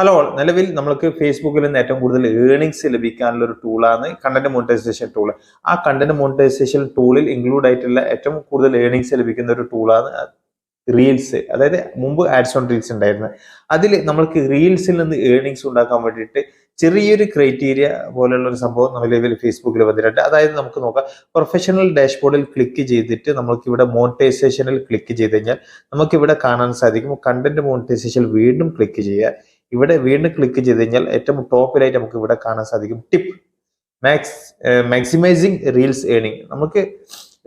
Hello നിലവിൽ നമ്മൾക്ക് ഫേസ്ബുക്കിൽ നിന്ന് ഏറ്റവും കൂടുതൽ ഏണിങ്സ് ലഭിക്കാനുള്ള ഒരു ടൂളാണ് കണ്ടന്റ് മോണിറ്റൈസേഷൻ ടൂൾ ആ കണ്ടന്റ് മോണിറ്റൈസേഷൻ ടൂളിൽ ഇൻക്ലൂഡ് ആയിട്ടുള്ള ഏറ്റവും കൂടുതൽ ഏണിങ്സ് ലഭിക്കുന്ന ഒരു ടൂളാണ് റീൽസ് അതായത് മുമ്പ് ആഡ്സ് ഓൺ റീൽസ് ഉണ്ടായിരുന്നു. അതിൽ നമ്മൾക്ക് റീൽസിൽ നിന്ന് ഏണിങ്സ് ഉണ്ടാക്കാൻ വേണ്ടിയിട്ട് ചെറിയൊരു ക്രൈറ്റീരിയ പോലെയുള്ള ഒരു സംഭവം നിലവിൽ ഫേസ്ബുക്കിൽ വന്നിട്ടുണ്ട്. അതായത് നമുക്ക് നോക്കാം. പ്രൊഫഷണൽ ഡാഷ്ബോർഡിൽ ക്ലിക്ക് ചെയ്തിട്ട് നമുക്ക് ഇവിടെ മോണിറ്റൈസേഷനിൽ ക്ലിക്ക് ചെയ്ത് കഴിഞ്ഞാൽ നമുക്ക് ഇവിടെ കാണാൻ സാധിക്കും. കണ്ടന്റ് മോണിറ്റൈസേഷൻ വീണ്ടും ക്ലിക്ക് ചെയ്യുക. ഇവിടെ വീണ്ടും ക്ലിക്ക് ചെയ്ത് കഴിഞ്ഞാൽ ഏറ്റവും ടോപ്പിലായിട്ട് നമുക്ക് ഇവിടെ കാണാൻ സാധിക്കും. Tip max maximising reels earning നമുക്ക്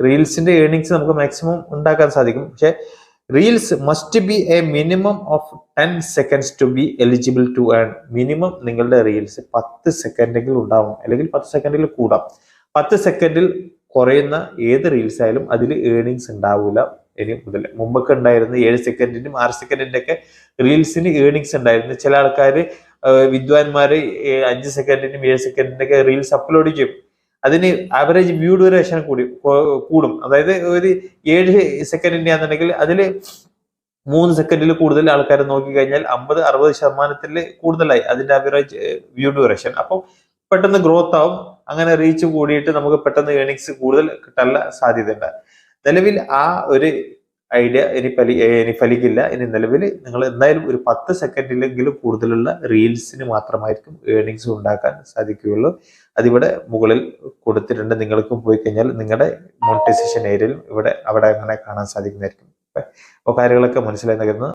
റീൽസിന്റെ ഏണിങ്സ് നമുക്ക് മാക്സിമം ഉണ്ടാക്കാൻ സാധിക്കും. പക്ഷെ reels must be a minimum of ten seconds to be eligible to earn minimum നിങ്ങളുടെ റീൽസ് പത്ത് സെക്കൻഡെങ്കിലും ഉണ്ടാവും. അല്ലെങ്കിൽ പത്ത് സെക്കൻഡിൽ കൂടാം. പത്ത് സെക്കൻഡിൽ കുറയുന്ന ഏത് റീൽസ് ആയാലും അതിൽ ഏണിങ്സ് ഉണ്ടാവില്ല ഇനി മുതൽ മുമ്പൊക്കെ ഉണ്ടായിരുന്ന ഏഴ് സെക്കൻഡിനും ആറ് സെക്കൻഡിന്റെ ഒക്കെ റീൽസിന് ഏണിങ്സ് ഉണ്ടായിരുന്നു. ചില ആൾക്കാർ വിദ്വാൻമാർ അഞ്ച് സെക്കൻഡിനും ഏഴ് സെക്കൻഡിന്റെ ഒക്കെ റീൽസ് അപ്ലോഡ് ചെയ്യും. അതിന് ആവറേജ് വ്യൂ ഡ്യൂറേഷൻ കൂടി കൂടും. അതായത് ഒരു ഏഴ് സെക്കൻഡിന്റെ ആണെന്നുണ്ടെങ്കിൽ അതിൽ മൂന്ന് സെക്കൻഡിൽ കൂടുതൽ ആൾക്കാർ നോക്കിക്കഴിഞ്ഞാൽ അമ്പത് അറുപത് ശതമാനത്തിൽ കൂടുതലായി അതിന്റെ ആവറേജ് വ്യൂ ഡ്യൂറേഷൻ അപ്പം പെട്ടെന്ന് ഗ്രോത്ത് ആവും. അങ്ങനെ റീച്ച് കൂടിയിട്ട് നമുക്ക് പെട്ടെന്ന് ഏണിങ്സ് കൂടുതൽ കിട്ടാനുള്ള സാധ്യതയുണ്ട്. നിലവിൽ ആ ഒരു ഐഡിയ ഇനി ഫലി ഇനി ഫലിക്കില്ല. ഇനി നിലവിൽ നിങ്ങൾ എന്തായാലും ഒരു പത്ത് സെക്കൻഡിലെങ്കിലും കൂടുതലുള്ള റീൽസിന് മാത്രമായിരിക്കും ഏണിങ്സ് ഉണ്ടാക്കാൻ സാധിക്കുകയുള്ളൂ. അതിവിടെ മുകളിൽ കൊടുത്തിട്ടുണ്ട്. നിങ്ങൾക്കും പോയി കഴിഞ്ഞാൽ നിങ്ങളുടെ മോണിറ്റൈസേഷൻ ഏരിയയിൽ ഇവിടെ അവിടെ അങ്ങനെ കാണാൻ സാധിക്കുന്നതായിരിക്കും. അപ്പോൾ കാര്യങ്ങളൊക്കെ മനസ്സിലായി നൽകുന്നു